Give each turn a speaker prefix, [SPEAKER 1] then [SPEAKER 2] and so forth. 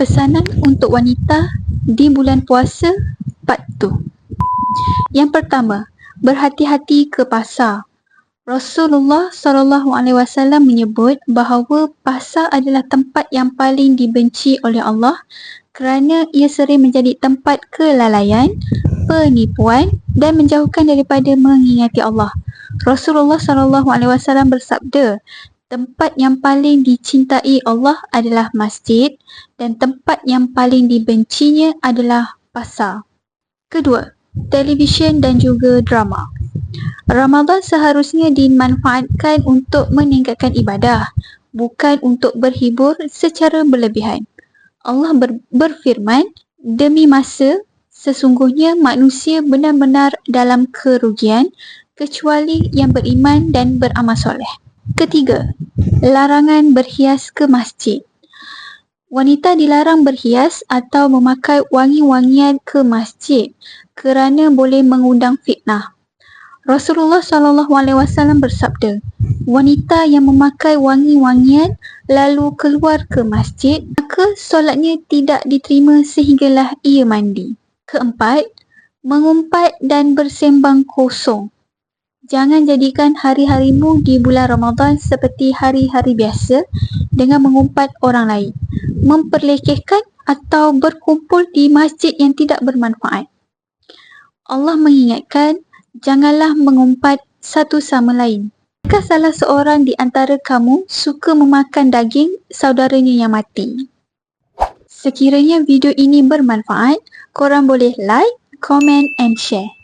[SPEAKER 1] Pesanan untuk wanita di bulan puasa part 2. Yang pertama, berhati-hati ke pasar. Rasulullah sallallahu alaihi wasallam menyebut bahawa pasar adalah tempat yang paling dibenci oleh Allah kerana ia sering menjadi tempat kelalaian, penipuan dan menjauhkan daripada mengingati Allah. Rasulullah sallallahu alaihi wasallam bersabda, tempat yang paling dicintai Allah adalah masjid dan tempat yang paling dibencinya adalah pasar. Kedua, televisyen dan juga drama. Ramadan seharusnya dimanfaatkan untuk meningkatkan ibadah, bukan untuk berhibur secara berlebihan. Allah ber- berfirman, demi masa sesungguhnya manusia benar-benar dalam kerugian kecuali yang beriman dan beramal soleh. Ketiga, larangan berhias ke masjid. Wanita dilarang berhias atau memakai wangi-wangian ke masjid kerana boleh mengundang fitnah. Rasulullah sallallahu alaihi wasallam bersabda, wanita yang memakai wangi-wangian lalu keluar ke masjid, maka solatnya tidak diterima sehinggalah ia mandi. Keempat, mengumpat dan bersembang kosong. Jangan jadikan hari-harimu di bulan Ramadan seperti hari-hari biasa dengan mengumpat orang lain, memperlekehkan atau berkumpul di masjid yang tidak bermanfaat. Allah mengingatkan, janganlah mengumpat satu sama lain. Jika salah seorang di antara kamu suka memakan daging saudaranya yang mati. Sekiranya video ini bermanfaat, korang boleh like, comment and share.